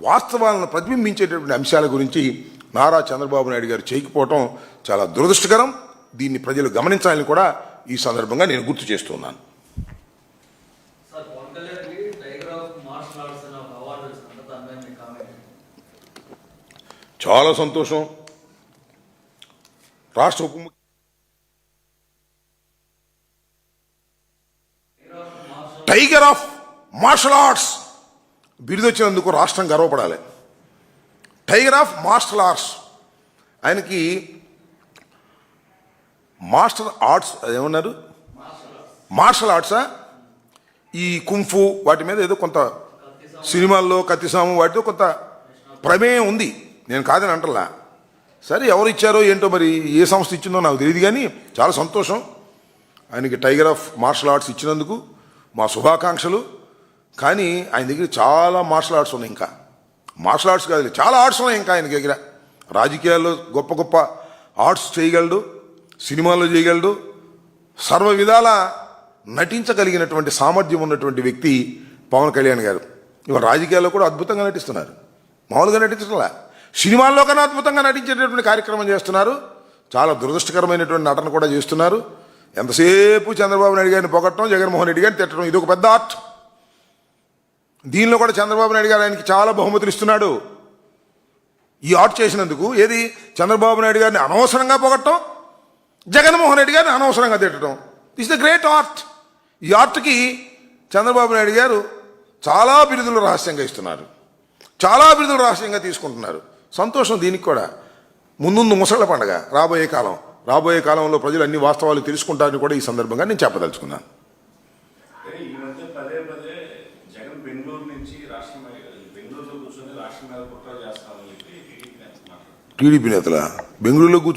వాస్తవాలను ప్రతిబింబించేటటువంటి అంశాల గురించి నారా చంద్రబాబు నాయుడు గారు చేయకపోవటం చాలా దురదృష్టకరం. దీన్ని ప్రజలు గమనించాలని కూడా ఈ సందర్భంగా నేను గుర్తు చేస్తున్నాను. చాలా సంతోషం. రాష్ట్ర ఉప టైగర్ ఆఫ్ మార్షల్ ఆర్ట్స్. బిరుదొచ్చినందుకు రాష్ట్రం గర్వపడాలి. Tiger of martial arts. ఆయనకి మాస్టర్ ఆర్ట్స్ ఏమన్నారు? మార్షల్ ఆర్ట్సా? ఈ కుంఫు వాటి మీద ఏదో కొంత సినిమాల్లో కత్తిసాము వాటితో కొంత ప్రమేయం ఉంది. నేను కాదని అంటలా. సరే ఎవరు ఇచ్చారో ఏంటో మరి ఏ సంస్థ ఇచ్చిందో నాకు తెలియదు కానీ చాలా సంతోషం. ఆయనకి టైగర్ ఆఫ్ మార్షల్ ఆర్ట్స్ ఇచ్చినందుకు మా శుభాకాంక్షలు. కానీ ఆయన దగ్గర చాలా మార్షల్ ఆర్ట్స్ ఉన్నాయి ఇంకా. మార్షల్ ఆర్ట్స్ కాదు చాలా ఆర్ట్స్ ఉన్నాయి ఇంకా ఆయన దగ్గర. రాజకీయాల్లో గొప్ప గొప్ప ఆర్ట్స్ చేయగలడు సినిమాల్లో చేయగలడు. సర్వ విధాల నటించగలిగినటువంటి సామర్థ్యం ఉన్నటువంటి వ్యక్తి పవన్ కళ్యాణ్ గారు. ఇవాళ రాజకీయాల్లో కూడా అద్భుతంగా నటిస్తున్నారు. మామూలుగా నటించట్లా. సినిమాల్లో కన్నా అద్భుతంగా నటించేటటువంటి కార్యక్రమం చేస్తున్నారు. చాలా దురదృష్టకరమైనటువంటి నటన కూడా చేస్తున్నారు. ఎంతసేపు చంద్రబాబు నాయుడు గారిని పొగట్టడం జగన్మోహన్ రెడ్డి గారిని తిట్టడం ఇది ఒక పెద్ద ఆర్ట్ దీనిలో కూడా చంద్రబాబు నాయుడు గారు ఆయనకి చాలా బహుమతులు ఇస్తున్నాడు. ఈ ఆర్ట్ చేసినందుకు ఏది? చంద్రబాబు నాయుడు గారిని అనవసరంగా పొగట్టడం జగన్మోహన్ రెడ్డి గారిని అనవసరంగా తిట్టడం. ఇస్ ద గ్రేట్ ఆర్ట్ ఈ ఆర్ట్కి చంద్రబాబు నాయుడు గారు చాలా బిరుదులు రహస్యంగా ఇస్తున్నారు. చాలా బిరుదులు రహస్యంగా తీసుకుంటున్నారు. సంతోషం దీనికి కూడా. ముందుందు ముసళ్ళ పండగ రాబోయే కాలం. రాబోయే కాలంలో ప్రజలు అన్ని వాస్తవాలు తెలుసుకుంటారని కూడా ఈ సందర్భంగా నేను చెప్పదలుచుకున్నాను. బెంగళూరు నుంచి రాష్ట్రం బెంగళూరులో కూర్చొని రాష్ట్రం మీద కుట్ర చేస్తామని చెప్పి టీడీపీ నేతలా? బెంగళూరులో కూర్చొని